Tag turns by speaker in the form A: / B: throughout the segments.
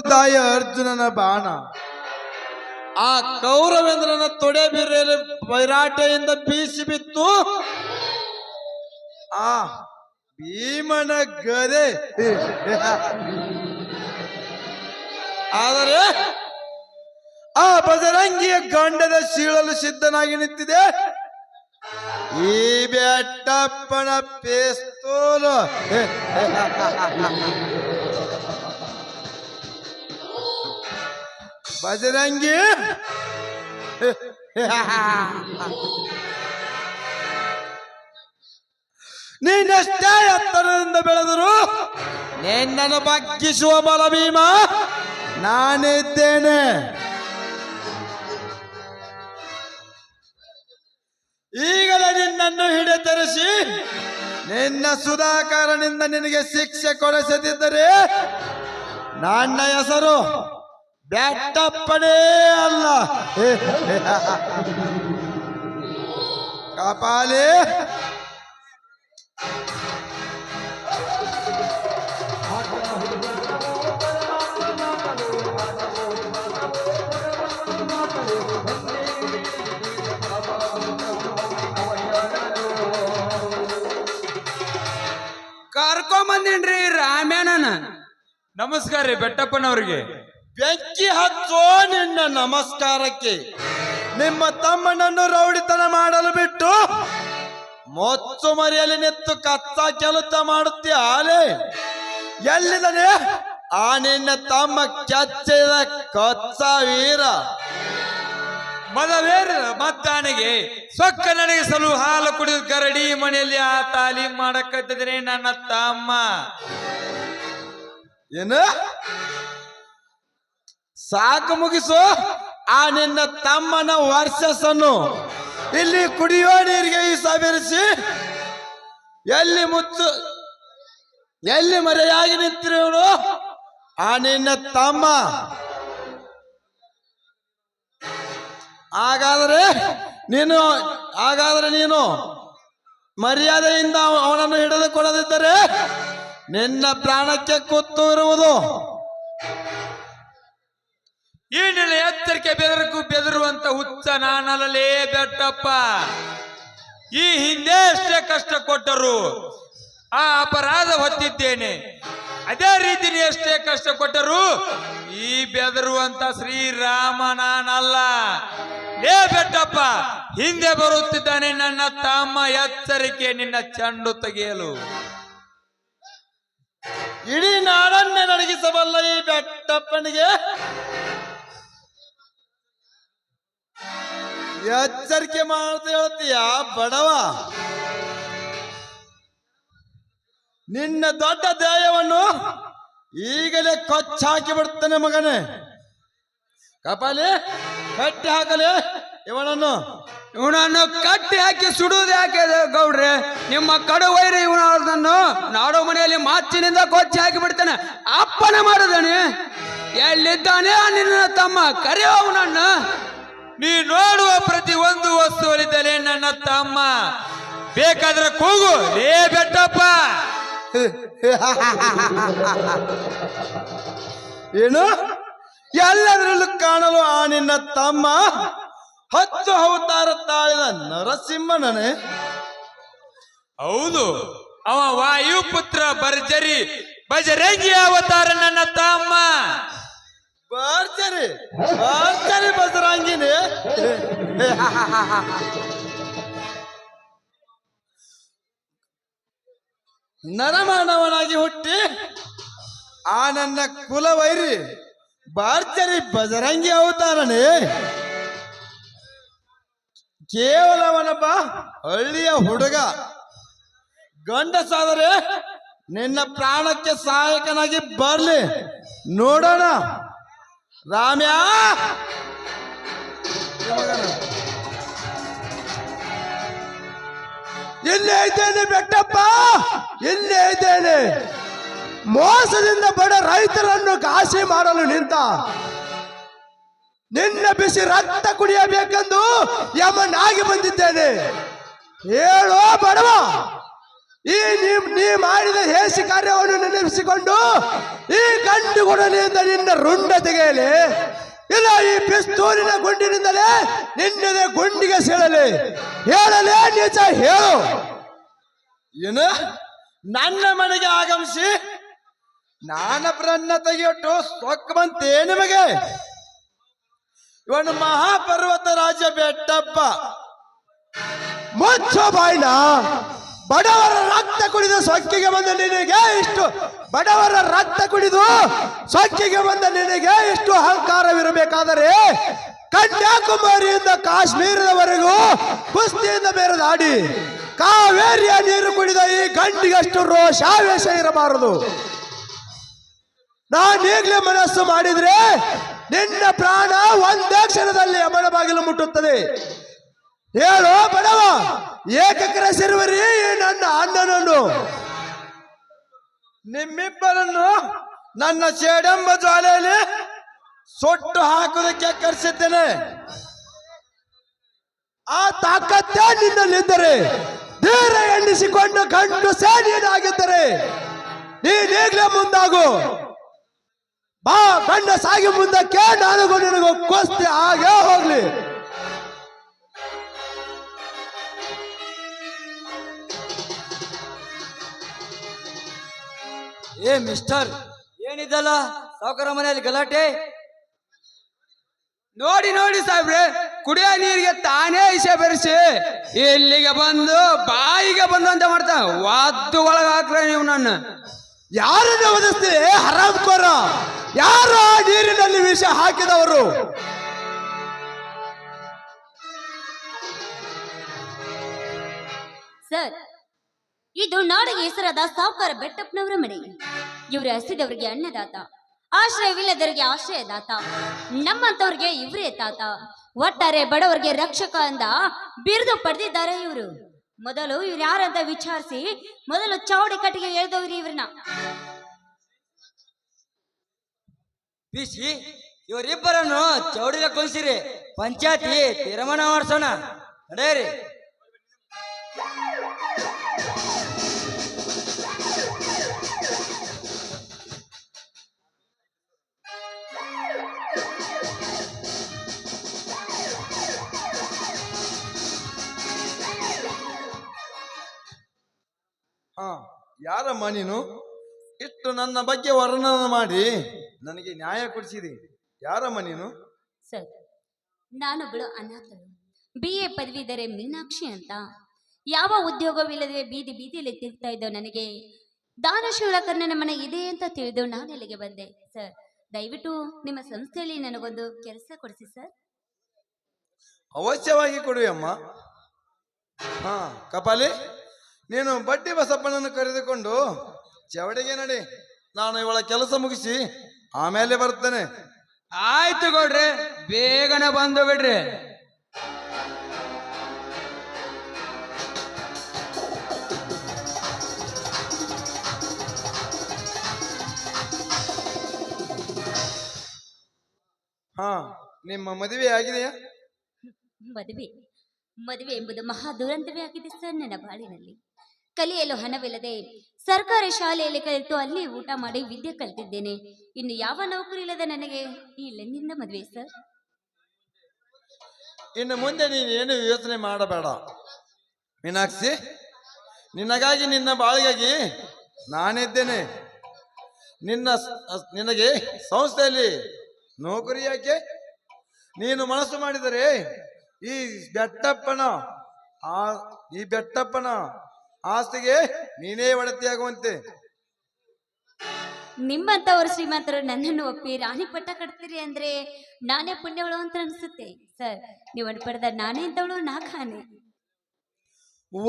A: ತಾಯಿ ಅರ್ಜುನನ ಬಾಣ. ಆ ಕೌರವೇಂದ್ರನ ತೊಡೆ ಬಿರಿಯಲ್ಲಿ ವೈರಾಟೆಯಿಂದ ಬೀಸಿ ಬಿತ್ತು. ಆ ಭೀಮನ ಗದೆ. ಆದರೆ ಆ ಬಜರಂಗಿಯ ಗಂಡದ ಸೀಳಲು ಸಿದ್ಧನಾಗಿ ನಿಂತಿದೆ. ಈ ಬೆಟ್ಟಪ್ಪನ ಪೇಸ್ತೋಲು. ಬಜರಂಗಿ? ನೀನೆಷ್ಟೇ ಎತ್ತರದಿಂದ ಬೆಳೆದರು ನಿನ್ನನ್ನು ಬಗ್ಗಿಸುವ ಬಲ ಭೀಮ ನಾನಿದ್ದೇನೆ ಈಗಲೇ ನಿನ್ನನ್ನು ಹಿಡಿತರಿಸಿ ನಿನ್ನ ಸುಧಾಕರನಿಂದ ನಿನಗೆ ಶಿಕ್ಷೆ ಕೊಡಿಸದಿದ್ದರೆ ನನ್ನ ಹೆಸರು ಬೆಟ್ಟಪ್ಪನೇ ಅಲ್ಲ. ಕಾಪಾಲೆ.
B: ಕರ್ಕೊಂಬಂದಿನ್ರಿ ರಾಮ್ಯಾನನ?
C: ನಮಸ್ಕಾರ ರೀ ಬೆಟ್ಟಪ್ಪನವ್ರಿಗೆ.
A: ಬೆಂಕಿ ಹಚ್ಚೋ ನಿನ್ನ ನಮಸ್ಕಾರಕ್ಕೆ. ನಿಮ್ಮ ತಮ್ಮನನ್ನು ರೌಡಿತನ ಮಾಡಲು ಬಿಟ್ಟು ಮೊಚ್ಚು ಮರಿಯಲ್ಲಿ ನಿತ್ತು ಕಚ್ಚ ಕೆಲಸ ಮಾಡುತ್ತೆ ಆಲೆ ಎಲ್ಲಿದನೆ ಆ ನಿನ್ನ ತಮ್ಮ ಕೆಚ್ಚಿದ ಕಚ್ಚ ವೀರ.
C: ಮದವೇರ ಮತ್ತಾನೆಗೆ ಸೊಕ್ಕ ನನಗೆ ಸಲು ಹಾಲು ಕುಡಿದು ಕರಡಿ ಮನೆಯಲ್ಲಿ ಆ ತಾಲೀಮ್ ಮಾಡಕತ್ತಿದ್ರೆ ನನ್ನ ತಮ್ಮ.
A: ಏನು? ಸಾಕು ಮುಗಿಸು. ಆ ನಿನ್ನ ತಮ್ಮನ ವರ್ಷಸನ್ನು ಇಲ್ಲಿ ಕುಡಿಯೋ ನೀರಿಗೆ ಸವಿರಿಸಿ ಎಲ್ಲಿ ಮುಚ್ಚು, ಎಲ್ಲಿ ಮರೆಯಾಗಿ ನಿಂತಿರುವನು ಆ ನಿನ್ನ ತಮ್ಮ. ಹಾಗಾದರೆ ನೀನು ಹಾಗಾದರೆ ನೀನು ಮರ್ಯಾದೆಯಿಂದ ಅವನನ್ನು ಹಿಡಿದುಕೊಳ್ಳದಿದ್ದರೆ ನಿನ್ನ ಪ್ರಾಣಕ್ಕೆ ಕುತ್ತು ಇರುವುದು
C: ಈ ನೆಲೆ ಎಚ್ಚರಿಕೆ ಬೆದರಕ್ಕೂ ಬೆದರುವಂತ ಹುಚ್ಚ ನಾನಲ್ಲೇ ಬೆಟ್ಟಪ್ಪ. ಈ ಹಿಂದೆ ಅಷ್ಟೇ ಕಷ್ಟ ಕೊಟ್ಟರು, ಆ ಅಪರಾಧ ಹೊತ್ತಿದ್ದೇನೆ. ಅದೇ ರೀತಿ ಎಷ್ಟೇ ಕಷ್ಟ ಕೊಟ್ಟರು, ಈ ಬೆದರುವಂತ ಶ್ರೀರಾಮ ನಾನಲ್ಲ. ಲೇ ಬೆಟ್ಟಪ್ಪ, ಹಿಂದೆ ಬರುತ್ತಿದ್ದಾನೆ ನನ್ನ ತಮ್ಮ ಎಚ್ಚರಿಕೆ ನಿನ್ನ ಚೆಂಡು ತೆಗೆಯಲು.
A: ಇಡೀ ನಾಡನ್ನೇ ನಡಗಿಸಬಲ್ಲ ಈ ಬೆಟ್ಟಪ್ಪನಿಗೆ. ಎಚ್ಚರಿಕೆ ಮಾಡ್ತಾ ಹೇಳ್ತೀಯ, ಬಡವ? ನಿನ್ನ ದೊಡ್ಡ ಧ್ಯೇಯವನ್ನು ಈಗಲೇ ಕೊಚ್ಚಾಕಿ ಬಿಡ್ತಾನೆ ಮಗನೇ. ಕಪಾಲಿ, ಕಟ್ಟಿ ಹಾಕಲಿ ಇವನನ್ನು
B: ಇವನನ್ನು ಕಟ್ಟಿ ಹಾಕಿ ಸುಡುವುದು ಯಾಕೆ ಗೌಡ್ರೆ? ನಿಮ್ಮ ಕಡು ವೈರಿ ಇವನನ್ನು ನಾಡು ಮನೆಯಲ್ಲಿ ಮಾಚಿನಿಂದ ಕೊಚ್ಚಿ ಹಾಕಿ ಬಿಡ್ತಾನೆ. ಅಪ್ಪನ ಮಾಡಿದಾನೆ ಎಲ್ಲಿದ್ದಾನೆ? ನಿನ್ನ ತಮ್ಮ ಕರೆಯೋ ಅವನನ್ನು
C: ನೀ ನೋಡುವ ಪ್ರತಿ ಒಂದು ವಸ್ತುವಲ್ಲಿದ್ದಲೇ ನನ್ನ ತಮ್ಮ. ಬೇಕಾದ್ರೆ ಕೂಗು. ಲೇ ಬೆಟ್ಟಪ್ಪ.
A: ಏನು? ಎಲ್ಲದರಲ್ಲೂ ಕಾಣಲು ಆ ನಿನ್ನ ತಮ್ಮ. ಹತ್ತು ಅವತಾರ ತಾಳಿದ ನರಸಿಂಹನೇ
C: ಹೌದು. ಅವ ವಾಯುಪುತ್ರ ಭರ್ಜರಿ ಬಜರಂಗಿ ಅವತಾರ ನನ್ನ ತಮ್ಮ.
A: ಬರ್ಚರಿ ಬಸರಂಗಿನಿ ನರಮಾನವನಾಗಿ ಹುಟ್ಟಿ ಆ ನನ್ನ ಕುಲವೈರಿ ಬಾರ್ಚರಿ ಬಜರಂಗಿ ಅವತಾರನೇ. ಕೇವಲವನೊಬ್ಬ ಹಳ್ಳಿಯ ಹುಡುಗ. ಗಂಡಸಾದರೆ ನಿನ್ನ ಪ್ರಾಣಕ್ಕೆ ಸಹಾಯಕನಾಗಿ ಬರ್ಲಿ. ನೋಡೋಣ. ರಾಮ್ಯಾ! ಇಲ್ಲೇ ಇದ್ದೇನೆ ಬೆಟ್ಟಪ್ಪ! ಇಲ್ಲೇ ಐತೇನೆ ಮೋಸದಿಂದ ಬಡ ರೈತರನ್ನು ಘಾಸಿ ಮಾಡಲು ನಿಂತ! ನಿನ್ನ ಬಿಸಿ ರಕ್ತ ಕುಡಿಯಬೇಕೆಂದು ಯಮನಾಗಿ ಬಂದಿದ್ದೇನೆ! ಹೇಳೋ ಬಡವ!
D: ಈ ನೀ ನೀ ಮಾಡಿದ ಹೇಸಿ ಕಾರ್ಯವನ್ನು ನೆನಪಿಸಿಕೊಂಡು ಈ ಗಂಡು ಗುಡಲಿಯಿಂದ ನಿನ್ನ ರುಂಡ ತೆಗೆಯಲಿ. ಇಲ್ಲ ಈ ಪಿಸ್ತೂರಿನ ಗುಂಡಿನಿಂದಲೇ ನಿನ್ನದೇ ಗುಂಡಿಗೆ ಸೀಳಲಿ. ಹೇಳಲೇ ನಿಜ ಹೇಳು.
A: ಏನು? ನನ್ನ ಮನೆಗೆ ಆಗಮಿಸಿ ನಾನಬ್ರನ್ನ ತೆಗೆಯೊಟ್ಟು ಸೊಕ್ಕ ಬಂತೆ ನಿಮಗೆ. ಇವನು ಮಹಾಪರ್ವತ ರಾಜ ಬೆಟ್ಟಪ್ಪ.
D: ಮುಚ್ಚ ಬಾಯ್ನ. ಬಡವರ ರಕ್ತ ಕುಡಿದು ಸೊಕ್ಕಿಗೆ ಬಂದ ನಿನಗೆ ಇಷ್ಟು. ಬಡವರ ರಕ್ತ ಕುಡಿದು ಸೊಕ್ಕಿಗೆ ಬಂದ ನಿನಗೆ ಇಷ್ಟು ಅಹಂಕಾರವಿರಬೇಕಾದರೆ ಕನ್ಯಾಕುಮಾರಿಯಿಂದ ಕಾಶ್ಮೀರದವರೆಗೂ ಕುಸ್ತಿಯಿಂದ ಬೇರೆದಾಡಿ. ಕಾವೇರಿಯ ನೀರು ಕುಡಿದ ಈ ಗಂಡಿಗಷ್ಟು ರೋಷಾವೇಶ ಇರಬಾರದು. ನಾನೀಗ್ಲೇ ಮನಸ್ಸು ಮಾಡಿದ್ರೆ ನಿನ್ನ ಪ್ರಾಣ ಒಂದೇ ಕ್ಷಣದಲ್ಲಿ ಅಮಲ ಬಾಗಿಲು ಮುಟ್ಟುತ್ತದೆ. ಹೇಳು, ಬಡವ. ಏಕಕರ ಸಿರುವರಿ, ನನ್ನ ಅಣ್ಣನನ್ನು.
A: ನಿಮ್ಮಿಬ್ಬರನ್ನು ನನ್ನ ಚೇಡಂಬ ಜ್ವಾಲೆಯಲ್ಲಿ ಸೊಟ್ಟು ಹಾಕುವುದಕ್ಕೆ ಕರೆಸಿದ್ದೇನೆ.
D: ಆ ತಾಕತ್ತೇ ನಿನ್ನಲ್ಲಿದ್ದರೆ ಧೀರ ಎಣ್ಣಿಸಿಕೊಂಡು ಕಂಡು ಸೇನಿಯನಾಗಿದ್ದರೆ ನೀನೇಗ್ಲೇ ಮುಂದಾಗು. ಬಾ ಬಣ್ಣ ಸಾಗಿ ಮುಂದಕ್ಕೆ ನನಗೂ ನಿನಗೂ ಕುಸ್ತಿ ಹಾಗೆ ಹೋಗ್ಲಿ.
B: ಏ ಮಿಸ್ಟರ್ ಏನಿದಲ್ಲ? ಸಾವುಕಾರ ಮನೆಯಲ್ಲಿ ಗಲಾಟೆ? ನೋಡಿ ನೋಡಿ ಸಾಹೇಬ್ರೆ ಕುಡಿಯೋ ನೀರಿಗೆ ತಾನೇ ಇಸೆ ಬೆರೆಸಿ ಇಲ್ಲಿಗೆ ಬಂದು ಬಾಯಿಗೆ ಬಂದು ಅಂತ ಮಾಡ್ತಾ ವಾದ್ದು ಒಳಗೆ ಹಾಕ್ರೆ ನೀವು ನನ್ನ.
D: ಯಾರನ್ನ ಒದಿಸ್ತೀರಿ ಹರಾಮ್ಕೋರ ಯಾರು ಆ ನೀರಿನಲ್ಲಿ ವಿಷ ಹಾಕಿದವರು?
E: ಸರ್ ಇದು ನಾಡಿಗೆ ಹೆಸರಾದ ಸಾವುಕಾರ ಬೆಟ್ಟಪ್ಪನವರ ಮನೆ. ಇವರು ಹಸಿದವರಿಗೆ ಅನ್ನದಾತ. ಆಶ್ರಯವಿಲ್ಲದವರಿಗೆ ಆಶ್ರಯದಾತ. ನಮ್ಮಂತವ್ರಿಗೆ ಇವರೇ ತಾತ. ಒಟ್ಟಾರೆ ಬಡವರಿಗೆ ರಕ್ಷಕ ಅಂದ ಬಿರುದು ಪಡೆದಿದ್ದಾರೆ ಇವರು. ಮೊದಲು ಇವ್ರು ಯಾರಂತ ವಿಚಾರಿಸಿ, ಮೊದಲು ಚೌಡಿ ಕಟ್ಟಿಗೆ ಎಳ್ದವ್ರಿ ಇವ್ರನ್ನ.
F: ಬಿಸಿ, ಇವರಿಬ್ಬರನ್ನು ಚೌಡಿಗೆ ಕುಣಿಸಿರಿ ಪಂಚಾಯತಿ ತೀರ್ಮಾನ ಮಾಡಿಸೋಣ. ನಡೆಯಿರಿ.
A: ಯಾರಮ್ಮ ನೀನು ಇಷ್ಟು ನನ್ನ ಬಗ್ಗೆ ವರ್ಣನ ಮಾಡಿ ನನಗೆ ನ್ಯಾಯ ಕೊಡಿಸಿದೆ. ಯಾರಮ್ಮ ನೀನು
E: ಸರ್ ನಾನೊಬ್ಬಳು ಅನಾಥಳು. ಬಿ ಎ ಪದವೀಧರೆ ಮೀನಾಕ್ಷಿ ಅಂತ. ಯಾವ ಉದ್ಯೋಗವಿಲ್ಲದೆ ಬೀದಿ ಬೀದಿಯಲ್ಲಿ ತಿರುಗ್ತಾ ಇದ್ದೋ ನನಗೆ. ದಾನಶೂಲ ಕರ್ಣನ ಮನೆ ಇದೆ ಅಂತ ತಿಳಿದು ನಾನು ಅಲ್ಲಿಗೆ ಬಂದೆ. ಸರ್ ದಯವಿಟ್ಟು ನಿಮ್ಮ ಸಂಸ್ಥೆಯಲ್ಲಿ ನನಗೊಂದು ಕೆಲಸ ಕೊಡಿಸಿ ಸರ್.
A: ಅವಶ್ಯವಾಗಿ ಕೊಡುವೆ ಅಮ್ಮ ಹಾ ಕಪಾಲಿ? ನೀನು ಬಡ್ಡಿ ಬಸಪ್ಪನನ್ನು ಕರೆದುಕೊಂಡು ಚವಡಿಗೆ ನಡಿ. ನಾನು ಇವಳ ಕೆಲಸ ಮುಗಿಸಿ ಆಮೇಲೆ ಬರ್ತೇನೆ.
B: ಆಯ್ತು ಕೊಡ್ರಿ ಬೇಗನೆ ಬಂದು ಬಿಡ್ರಿ.
A: ಹಾ ನಿಮ್ಮ ಮದುವೆ ಆಗಿದೆಯಾ?
E: ಮದುವೆ ಮದುವೆ ಎಂಬುದು ಮಹಾ ದುರಂತವೇ ಆಗಿದೆ ಸರ್ ನನ್ನ ಬಾಳಿನಲ್ಲಿ. ಕಲಿಯಲು ಹಣವಿಲ್ಲದೆ ಸರ್ಕಾರಿ ಶಾಲೆಯಲ್ಲಿ ಕಲಿತು ಅಲ್ಲಿ ಊಟ ಮಾಡಿ ವಿದ್ಯೆ ಕಲಿತಿದ್ದೇನೆ. ಇನ್ನು ಯಾವ ನೌಕರಿ ಇಲ್ಲದೆ ನನಗೆ ಈ ಲೆನ್ನಿಂದ ಮದುವೆ, ಸರ್?
A: ಇನ್ನು ಮುಂದೆ ನೀನೇನು ಯೋಚನೆ ಮಾಡಬೇಡ. ಮೀನಾಕ್ಷಿ, ನಿನಗಾಗಿ, ನಿನ್ನ ಬಾಳಿಗಾಗಿ ನಾನಿದ್ದೇನೆ. ನಿನ್ನ ನಿನಗೆ ಸಂಸ್ಥೆಯಲ್ಲಿ ನೌಕರಿ ಯಾಕೆ? ನೀನು ಮನಸ್ಸು ಮಾಡಿದರೆ ಈ ಬೆಟ್ಟಪ್ಪನ, ಆ, ಈ ಬೆಟ್ಟಪ್ಪನ ಆಸ್ತಿಗೆ ನೀನೇ ಒಡತಿಯಾಗುವಂತೆ.
E: ನಿಮ್ಮಂತವರು ಶ್ರೀಮಂತರು ನನ್ನನ್ನು ಒಪ್ಪಿ ರಾಣಿ ಪಟ್ಟ ಕಟ್ತೀರಿ ಅಂದ್ರೆ ನಾನೇ ಪುಣ್ಯವಳು ಅಂತ ಅನ್ಸುತ್ತೆ. ಸರ್ ನೀವು ಪಡೆದ ನಾನೇ ಅಂತವಳು ನಾ ಖಾನೆ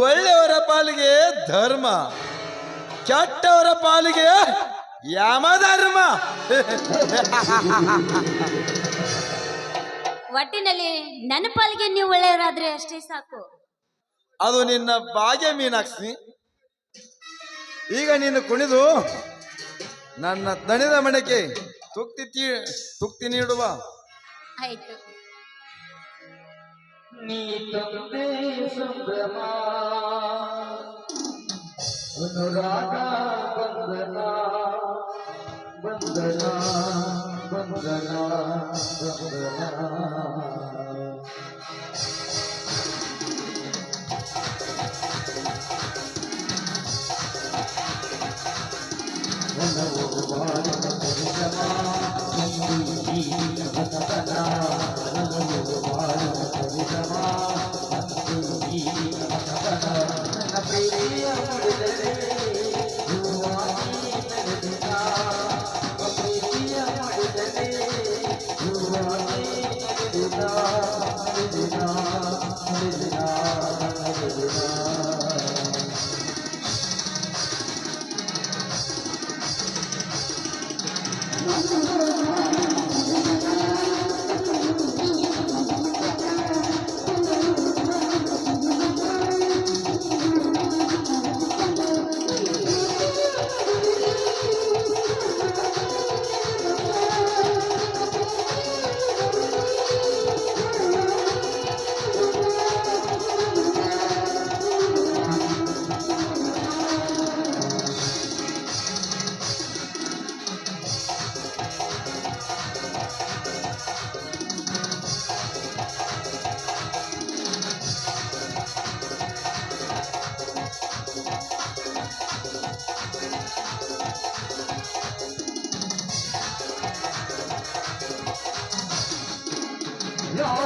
A: ಒಳ್ಳೆಯವರ ಪಾಲಿಗೆ ಧರ್ಮ ಕೆಟ್ಟವರ ಪಾಲಿಗೆ ಯಮಧರ್ಮ
E: ಒಟ್ಟಿನಲ್ಲಿ ನನ್ನ ಪಾಲಿಗೆ ನೀವು ಒಳ್ಳೆಯವರಾದ್ರೆ ಅಷ್ಟೇ ಸಾಕು.
A: ಅದು ನಿನ್ನ ಭಾಗ್ಯ ಮೀನಾಕ್ಷಿ. ಈಗ ನೀನು ಕುಣಿದು ನನ್ನ ದಣಿದ ಮಣಕ್ಕೆ ತುಕ್ತಿ ತೀ ತುಕ್ತಿ ನೀಡುವ.
E: ಆಯ್ತು.
G: भगवान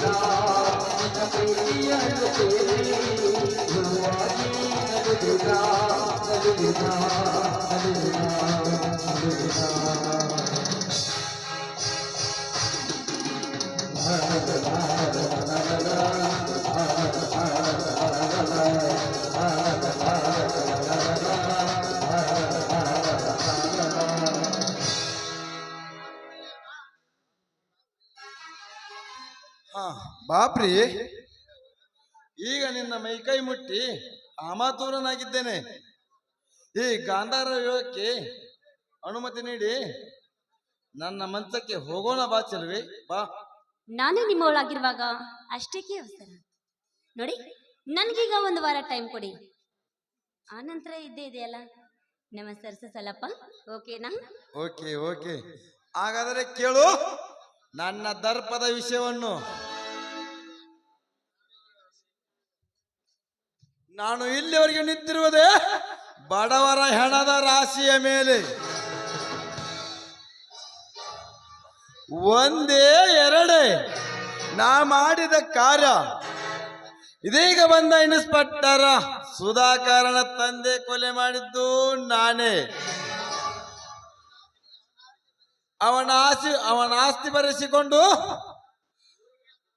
G: Ah ಹಾ ಬಾಪ್ರಿ. ಈಗ ನಿನ್ನ ಮೈಕೈ ಮುಟ್ಟಿ ಆಮಾತೂರನಾಗಿದ್ದೇನೆ. ಈ ಗಾಂಧಾರ ವಿವಾಹಕ್ಕೆ ಅನುಮತಿ ನೀಡಿ ನನ್ನ ಮಂಚಕ್ಕೆ ಹೋಗೋಣ ಬಾ ಚೆಲುವೆ ಬಾ.
E: ನಾನೇ ನಿಮ್ಮವಳಾಗಿರುವಾಗ ಅಷ್ಟೇಕೆ ಅವಸರ ನೋಡಿ ನನಗೀಗ ಒಂದು ವಾರ ಟೈಮ್ ಕೊಡಿ. ಆ ನಂತರ ಇದ್ದೇ ಇದೆಯಲ್ಲ? ನಮ್ಮ ಸಲಪ್ಪ ಓಕೆನಾ
G: ಓಕೆ ಓಕೆ ಹಾಗಾದರೆ ಕೇಳು. ನನ್ನ ದರ್ಪದ ವಿಷಯವನ್ನು ನಾನು ಇಲ್ಲಿವರೆಗೆ ನಿಂತಿರುವುದೇ ಬಡವರ ಹೆಣದ ರಾಶಿಯ ಮೇಲೆ. ಒಂದೇ ಎರಡೇ, ನಾ ಮಾಡಿದ ಕಾರ್ಯ. ಇದೀಗ ಬಂದ ಇನ್ಸ್ಪೆಕ್ಟರ ಸುಧಾಕರಣ ತಂದೆ ಕೊಲೆ ಮಾಡಿದ್ದು ನಾನೇ. ಅವನ ಆಸ್ತಿ ಅವನ ಆಸ್ತಿ ಬರೆಸಿಕೊಂಡು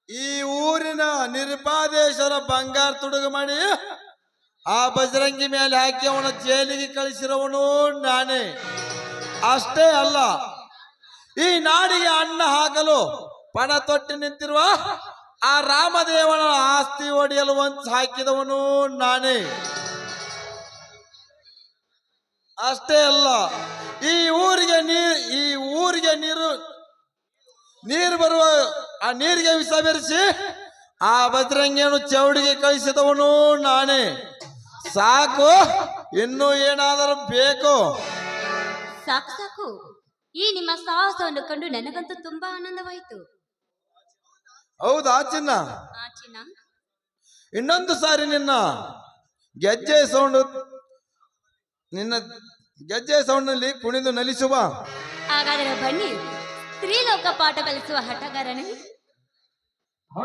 G: ಈ ಊರಿನ ನಿರ್ಪಾದೇಶರ ಬಂಗಾರ ತುಡುಗು ಮಾಡಿ ಆ ಬಜರಂಗಿ ಮೇಲೆ ಹಾಕಿ ಅವನ ಜೈಲಿಗೆ ಕಳಿಸಿರೋನು ನಾನೇ. ಅಷ್ಟೇ ಅಲ್ಲ, ಈ ನಾಡಿಗೆ ಅನ್ನ ಹಾಕಲು ಪಣ ತೊಟ್ಟಿ ನಿಂತಿರುವ ಆ ರಾಮದೇವನ ಆಸ್ತಿ ಒಡೆಯಲು ಒಂದು ಹಾಕಿದವನು ನಾನೇ. ಅಷ್ಟೇ ಅಲ್ಲ ಈ ಊರಿಗೆ ನೀರು ಈ ಊರಿಗೆ ನೀರು ನೀರು ಬರುವ ಆ ನೀರಿಗೆ ವಿಷ ಬೆರೆಸಿ ಆ ಭದ್ರಂಗಿಯನ್ನು ಚೌಡಿಗೆ ಕಳಿಸಿದವನು ನಾನೇ. ಸಾಕು ಇನ್ನು ಏನಾದರೂ ಬೇಕು?
E: ಸಾಕು ಸಾಕು. ಈ ನಿಮ್ಮ ಸಾಹಸವನ್ನು ಕಂಡು ನನಗಂತೂ ತುಂಬಾ ಆನಂದವಾಯಿತು.
G: ಹೌದಾ ಚಿನ್ನ?
E: ಆ ಚಿನ್ನ.
G: ಇನ್ನೊಂದು ಸಾರಿ ನಿನ್ನ ಗೆಜ್ಜೆ ಸೌಂಡ್ ನಿನ್ನ ಗೆಜ್ಜೆ ಸೌಂಡ್ನಲ್ಲಿ ಕುಣಿದು ನಲಿಸುವ.
E: ಹಾಗಾದರೆ ಬನ್ನಿ ಸ್ತ್ರೀಲೋಕ ಪಾಠ ಕಲಿಸುವ ಹಠಗಾರನೇ.
G: ಹಾ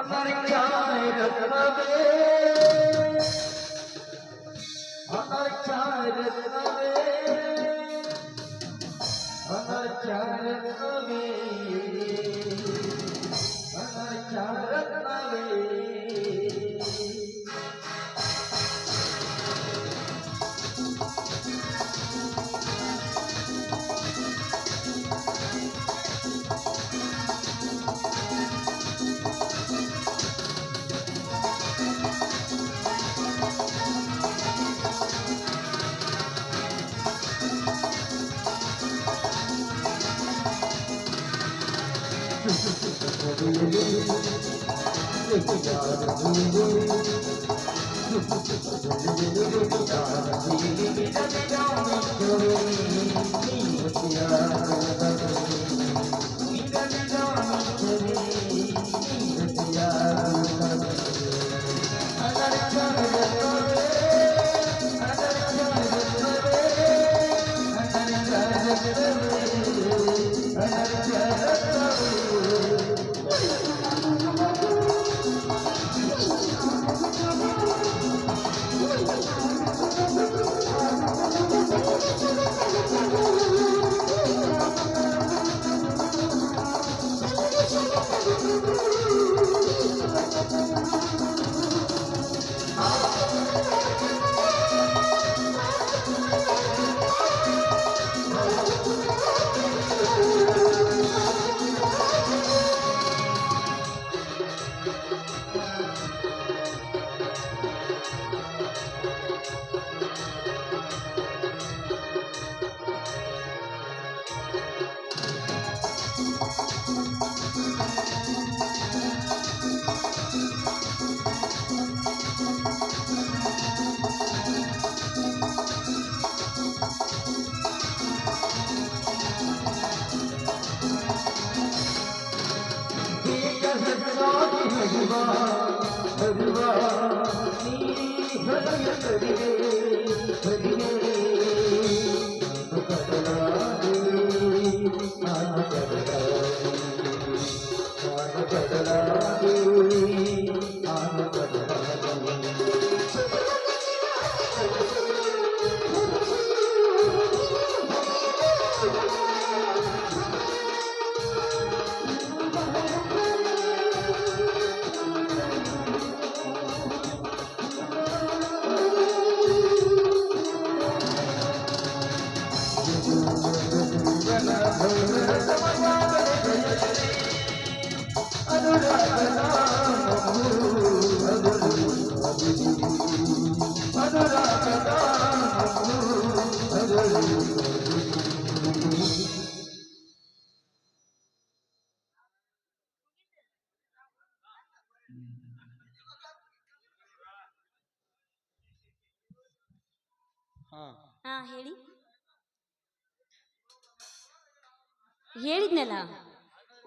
G: ಹೇಳಿದ್ನಲ್ಲ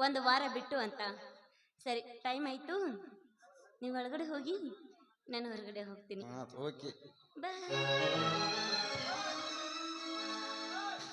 G: ಒಂದು ವಾರ ಬಿಟ್ಟು ಅಂತ. ಸರಿ ಟೈಮ್ ಆಯ್ತು. ನೀವು ಒಳಗಡೆ ಹೋಗಿ ನಾನು ಹೊರಗಡೆ ಹೋಗ್ತೀನಿ.
A: Okay
G: bye